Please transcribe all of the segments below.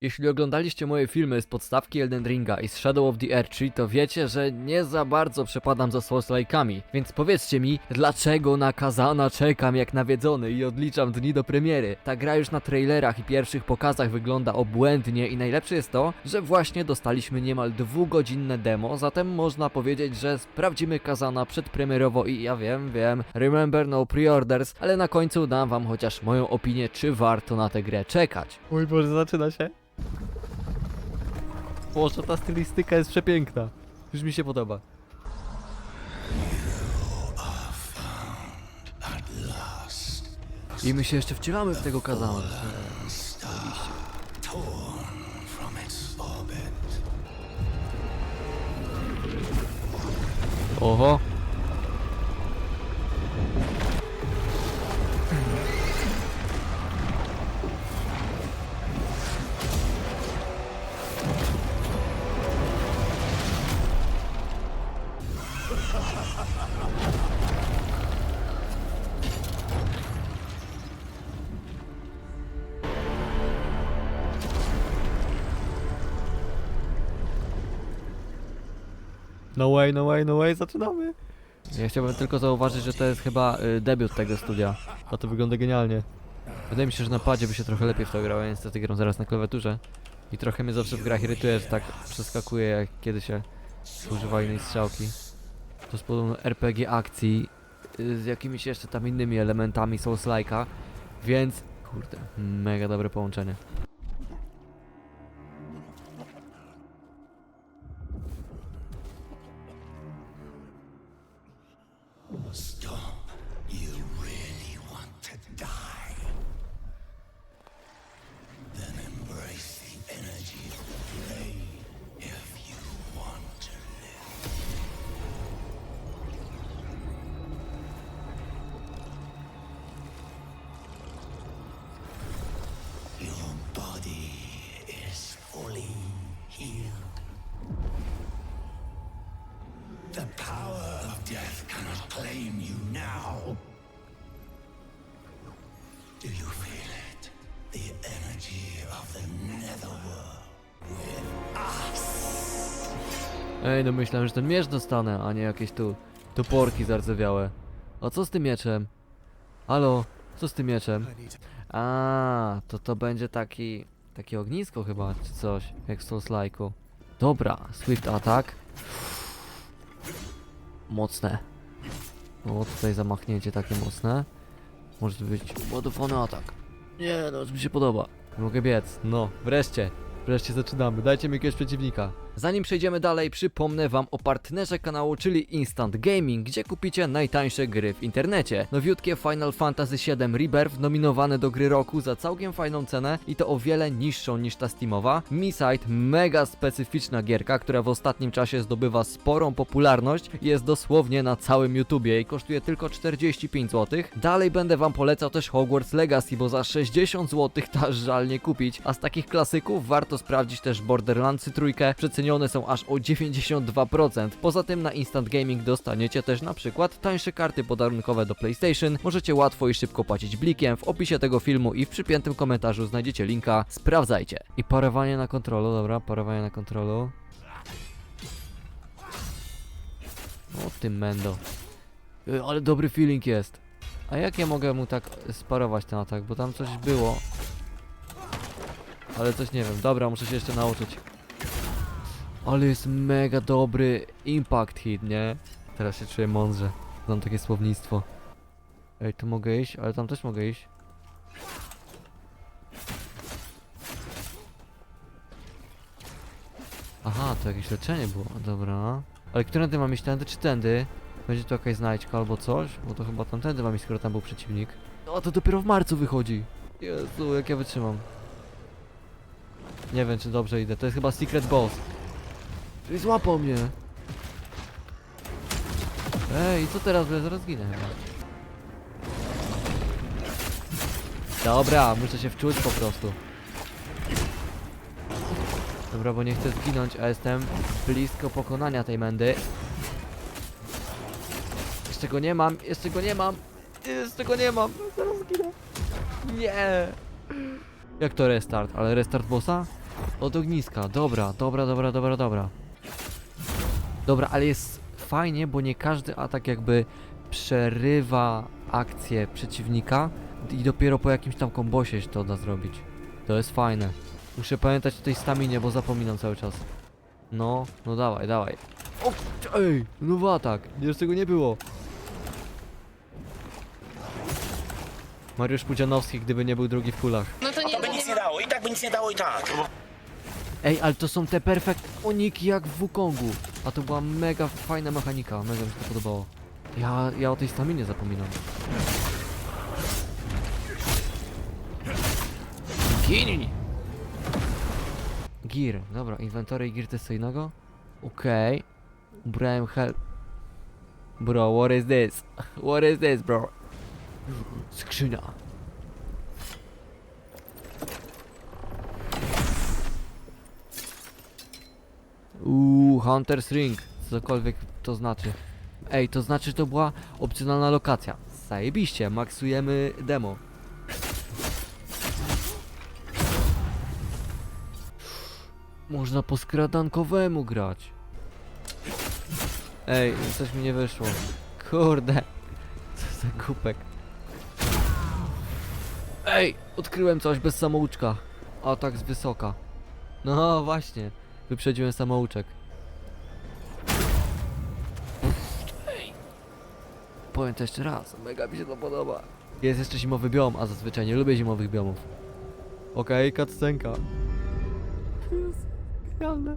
Jeśli oglądaliście moje filmy z podstawki Elden Ringa i z Shadow of the Erdtree, to wiecie, że nie za bardzo przepadam za Souls-like'ami. Więc powiedzcie mi, dlaczego na Kazana czekam jak nawiedzony i odliczam dni do premiery? Ta gra już na trailerach i pierwszych pokazach wygląda obłędnie i najlepsze jest to, że właśnie dostaliśmy niemal dwugodzinne demo, zatem można powiedzieć, że sprawdzimy Kazana przedpremierowo i ja wiem, wiem, remember no preorders, ale na końcu dam wam chociaż moją opinię, czy warto na tę grę czekać. Mój Boże, zaczyna się. Boże, ta stylistyka jest przepiękna. Już mi się podoba. I my się jeszcze wcielamy w tego kazana. Oho. No way, no way, no way, zaczynamy. Ja chciałbym tylko zauważyć, że to jest chyba y, debiut tego studia. A to wygląda genialnie. Wydaje mi się, że na padzie by się trochę lepiej w to grało, ja niestety gram zaraz na klawiaturze. I trochę mnie zawsze w grach irytuje, że tak przeskakuje jak kiedy się używa innej strzałki. To jest podobno RPG akcji y, z jakimiś jeszcze tam innymi elementami Souls-like'a, więc kurde, mega dobre połączenie. Ej, no myślałem, że ten miecz dostanę, a nie jakieś tu toporki zardzewiałe. A co z tym mieczem? Halo, co z tym mieczem? A, to to będzie taki... Takie ognisko chyba, czy coś, jak w Souls Like'u. Dobra, Swift Attack. Mocne. O, tutaj zamachnięcie takie mocne. Może być ładowany atak. Nie, no, już mi się podoba. Mogę biec, no, wreszcie. Wreszcie zaczynamy, dajcie mi jakiegoś przeciwnika. Zanim przejdziemy dalej, przypomnę wam o partnerze kanału, czyli Instant Gaming, gdzie kupicie najtańsze gry w internecie. Nowiutkie Final Fantasy VII Rebirth nominowane do gry roku za całkiem fajną cenę i to o wiele niższą niż ta Steamowa. Misite, mega specyficzna gierka, która w ostatnim czasie zdobywa sporą popularność jest dosłownie na całym YouTubie i kosztuje tylko 45 zł. Dalej będę wam polecał też Hogwarts Legacy, bo za 60 zł to aż żal nie kupić, a z takich klasyków warto sprawdzić też Borderlandsy trójkę, przecenione są aż o 92%. Poza tym na Instant Gaming dostaniecie też na przykład tańsze karty podarunkowe do PlayStation, możecie łatwo i szybko płacić blikiem, w opisie tego filmu i w przypiętym komentarzu znajdziecie linka, sprawdzajcie. I parowanie na kontrolu, dobra, parowanie na kontrolu. O tym mendo. Y, Ale dobry feeling jest. A jak ja mogę mu tak sparować ten atak, bo tam coś było. Ale coś nie wiem, dobra, muszę się jeszcze nauczyć. Ale jest mega dobry impact hit, nie? Teraz się czuję mądrze. Znam takie słownictwo. Ej, tu mogę iść, ale tam też mogę iść. Aha, to jakieś leczenie było, dobra. Ale którędy mam iść, tędy czy tędy? Będzie tu jakaś znajdźka albo coś? Bo to chyba tamtędy mam iść, skoro tam był przeciwnik. O, to dopiero w marcu wychodzi. Jezu, jak ja wytrzymam. Nie wiem, czy dobrze idę. To jest chyba secret boss. Czyli złapał mnie. Ej, co teraz? Bo ja zaraz ginę chyba. Dobra, muszę się wczuć po prostu. Dobra, bo nie chcę zginąć, a jestem blisko pokonania tej mędy. Jeszcze go nie mam, jeszcze go nie mam. Jeszcze go nie mam, zaraz ginę. Nie. Jak to restart? Ale restart bossa? od ogniska. Dobra, dobra, dobra, dobra, dobra. Dobra, ale jest fajnie, bo nie każdy atak jakby przerywa akcję przeciwnika i dopiero po jakimś tam kombosie się to da zrobić. To jest fajne. Muszę pamiętać o tej staminie, bo zapominam cały czas. No, no dawaj, dawaj. O, ej, nowy atak. Już tego nie było. Mariusz Pudzianowski, gdyby nie był drugi w kulach. No to nie, To by nic nie dało, i tak by nic nie dało i tak. Ej, ale to są te perfekt uniki jak w Wukongu. A to była mega fajna mechanika, mega mi się to podobało. Ja, ja o tej staminie zapominam. Ginni! Gear, dobra, inwentory i gear innego? Okej. Ubrałem hel... Bro, what is this? What is this, bro? Skrzynia. Uuu, Hunter's Ring. Cokolwiek to znaczy. Ej, to znaczy, że to była opcjonalna lokacja. Zajebiście, maksujemy demo. Można po skradankowemu grać. Ej, coś mi nie wyszło. Kurde. Co za kupek. Ej, odkryłem coś bez samouczka. Atak z wysoka. No właśnie. Wyprzedziłem samouczek. Powiem to jeszcze raz, mega mi się to podoba. Jest jeszcze zimowy biom, a zazwyczaj nie lubię zimowych biomów. Okej, okay, cutscenka. To jest genialne.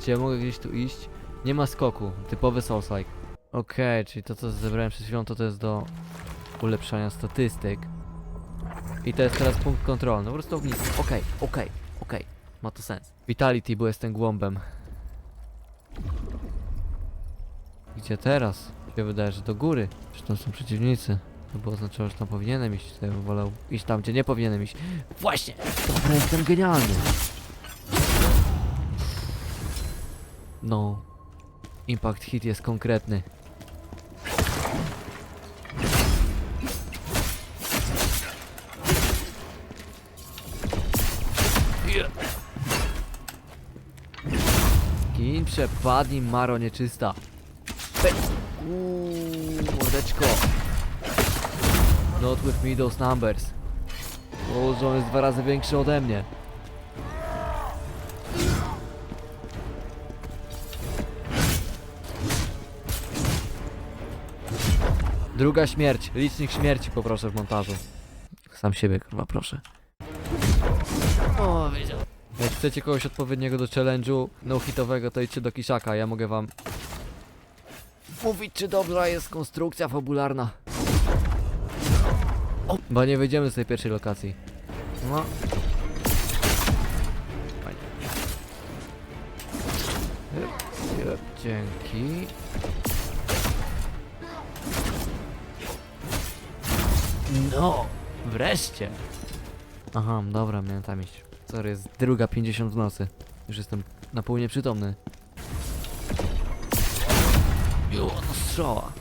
Czy ja mogę gdzieś tu iść? Nie ma skoku, typowy Souls-like. Okej, czyli to co zebrałem przed chwilą to to jest do ulepszania statystyk. I to jest teraz punkt kontrolny, po prostu ognisko. Okej, okej, okej. Ma to sens. Vitality, bo jestem głąbem. Gdzie teraz? Mi się wydaje, że do góry. Przecież tam są przeciwnicy. To by oznaczało, że tam powinienem iść. To ja bym wolał iść tam, gdzie nie powinienem iść. Właśnie! Dobra, jestem genialny. No. Impact hit jest konkretny. Gin przepadnij, Maro nieczysta. Uuu, mordeczko. Not with me those numbers. O, że on jest dwa razy większy ode mnie. Druga śmierć. Licznik śmierci poproszę w montażu. Sam siebie, kurwa, proszę. O, wiedział. Jak chcecie kogoś odpowiedniego do challenge'u no-hitowego, to idźcie do Kiszaka, ja mogę wam mówić, czy dobra jest konstrukcja fabularna. O, bo nie wyjdziemy z tej pierwszej lokacji. No. Fajnie. Jep, jep, dzięki. No, wreszcie. Aha, dobra, miałem tam iść. Sorry, jest druga 50 w nocy. Już jestem na pół nieprzytomny. Jo, no strzała.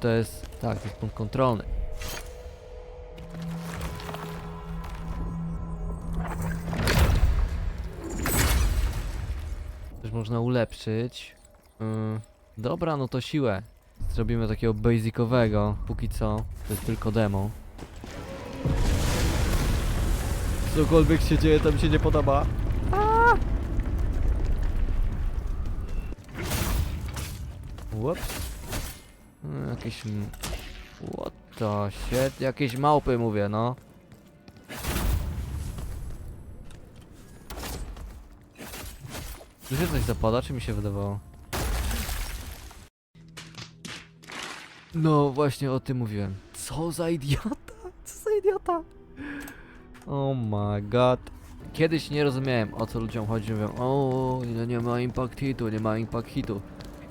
To jest, tak, to jest punkt kontrolny. Też można ulepszyć. Yy, dobra, no to siłę. Zrobimy takiego basicowego. Póki co, to jest tylko demo. Cokolwiek się dzieje, to mi się nie podoba. Whoops. Mm, Jakieś... What the shit? Jakieś małpy mówię, no. Tu się coś zapada, czy mi się wydawało? No, właśnie o tym mówiłem. Co za idiota? Co za idiota? Oh my god. Kiedyś nie rozumiałem o co ludziom chodzi. Mówią, o no nie ma impact hitu, nie ma impact hitu.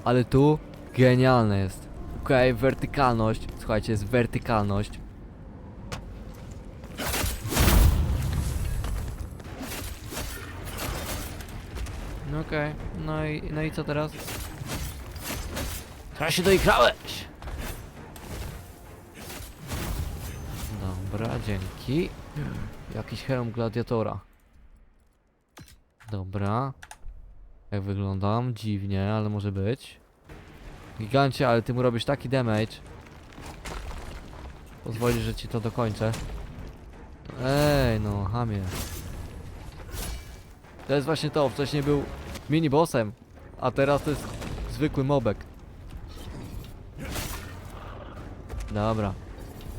Ale tu genialne jest. Okej, wertykalność. Słuchajcie, jest wertykalność. No okej, no i, no i co teraz? Teraz się doigrałeś! Dobra, dzięki. Jakiś hełm gladiatora. Dobra. Jak wyglądam? Dziwnie, ale może być. Gigancie, ale ty mu robisz taki damage. Pozwolisz, że ci to dokończę. Ej, no, hamie. To jest właśnie to, wcześniej był mini bossem, a teraz to jest zwykły mobek. Dobra.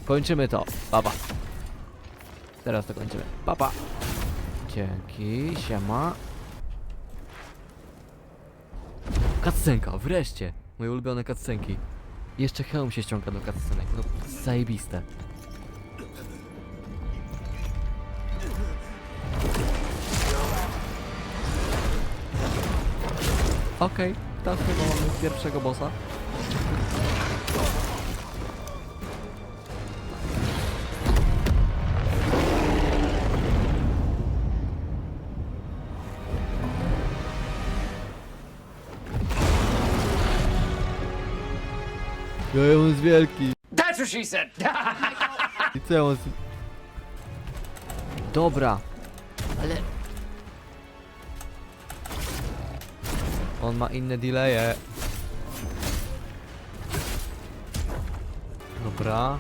Kończymy to. Papa. Teraz to kończymy. Papa. Dzięki, siema. Cutscenka, wreszcie. Moje ulubione cutscenki. Jeszcze hełm się ściąga do cutscenek. No, zajebiste. Okej, teraz chyba mamy pierwszego bossa. Wielki. That's what she said. I co on jest... Dobra. Ale... On ma inne delaye. Dobra.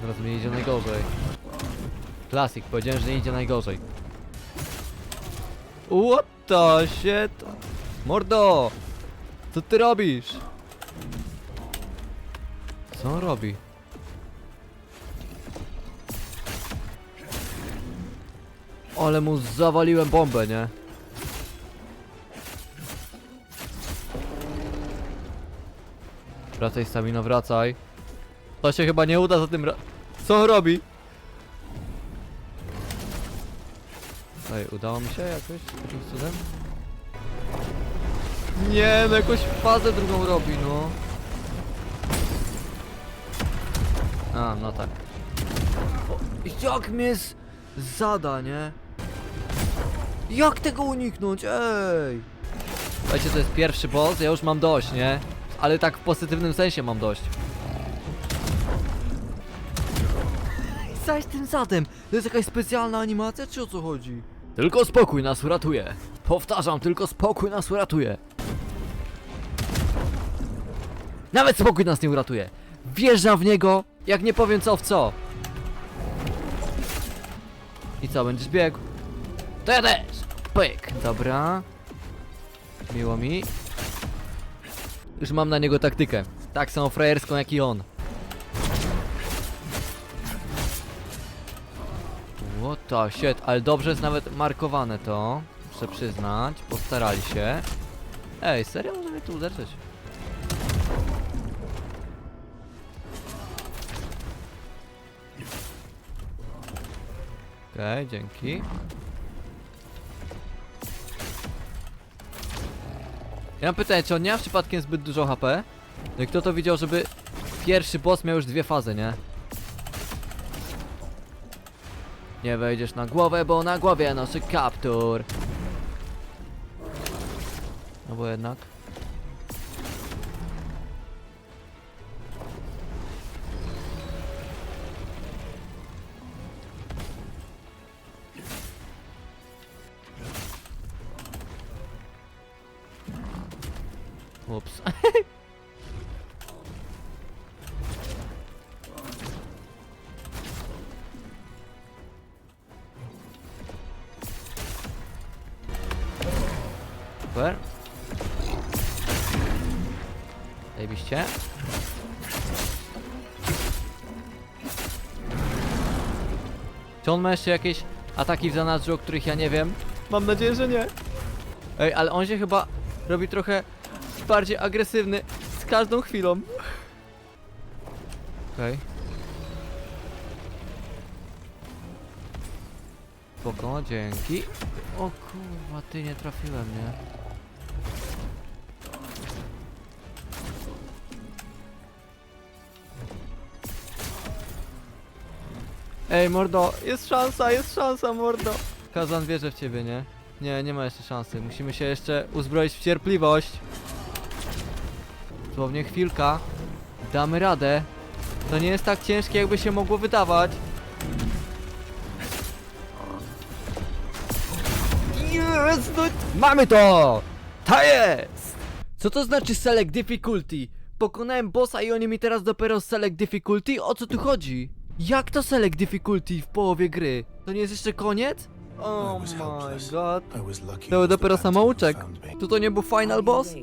Teraz mi idzie najgorzej. Klasik, powiedziałem, że nie idzie najgorzej. What the shit? Mordo! Co ty robisz? Co on robi? Ale mu zawaliłem bombę, nie? Wracaj Stamino, wracaj. To się chyba nie uda za tym. Co on robi? Ej, udało mi się jakoś? Jakimś cudem? Nie, no jakąś fazę drugą robi, no. A, no tak. O, jak mnie z... zada, nie? Jak tego uniknąć? Ej! Słuchajcie, to jest pierwszy boss, ja już mam dość, nie? Ale tak w pozytywnym sensie mam dość. Zaś tym zadem! To jest jakaś specjalna animacja, czy o co chodzi? Tylko spokój nas uratuje. Powtarzam, tylko spokój nas uratuje. Nawet spokój nas nie uratuje. Wjeżdżam w niego, jak nie powiem co w co. I co, będziesz biegł? To ja też! Pyk! Dobra. Miło mi. Już mam na niego taktykę. Tak samo frajerską jak i on. What the shit, ale dobrze jest nawet markowane to. Muszę przyznać, postarali się. Ej, serio może mnie tu uderzyć? Okej, dzięki. Ja mam pytanie, czy on nie ma przypadkiem zbyt dużo HP? No i kto to widział, żeby pierwszy boss miał już dwie fazy, nie? Nie wejdziesz na głowę, bo na głowie nosi kaptur. No bo jednak. Ups. Super. Zajebiście. Czy on ma jeszcze jakieś ataki w zanadrzu, o których ja nie wiem? Mam nadzieję, że nie. Ej, ale on się chyba robi trochę bardziej agresywny z każdą chwilą. Okej. Spoko, dzięki. O kurwa, ty nie trafiłem, nie? Ej, mordo, jest szansa, jest szansa, mordo. Kazan wierzę w ciebie, nie? Nie, nie ma jeszcze szansy. Musimy się jeszcze uzbroić w cierpliwość. Dosłownie chwilka. Damy radę. To nie jest tak ciężkie, jakby się mogło wydawać. Jest, no, mamy to! Ta jest! Co to znaczy select difficulty? Pokonałem bossa i oni mi teraz dopiero select difficulty? O co tu chodzi? Jak to select difficulty w połowie gry? To nie jest jeszcze koniec? Oh my god. To był dopiero samouczek. To to nie był final boss?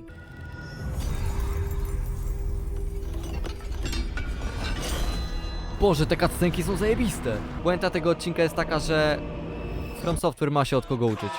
Boże, te cutscenki są zajebiste. Puenta tego odcinka jest taka, że From Software ma się od kogo uczyć.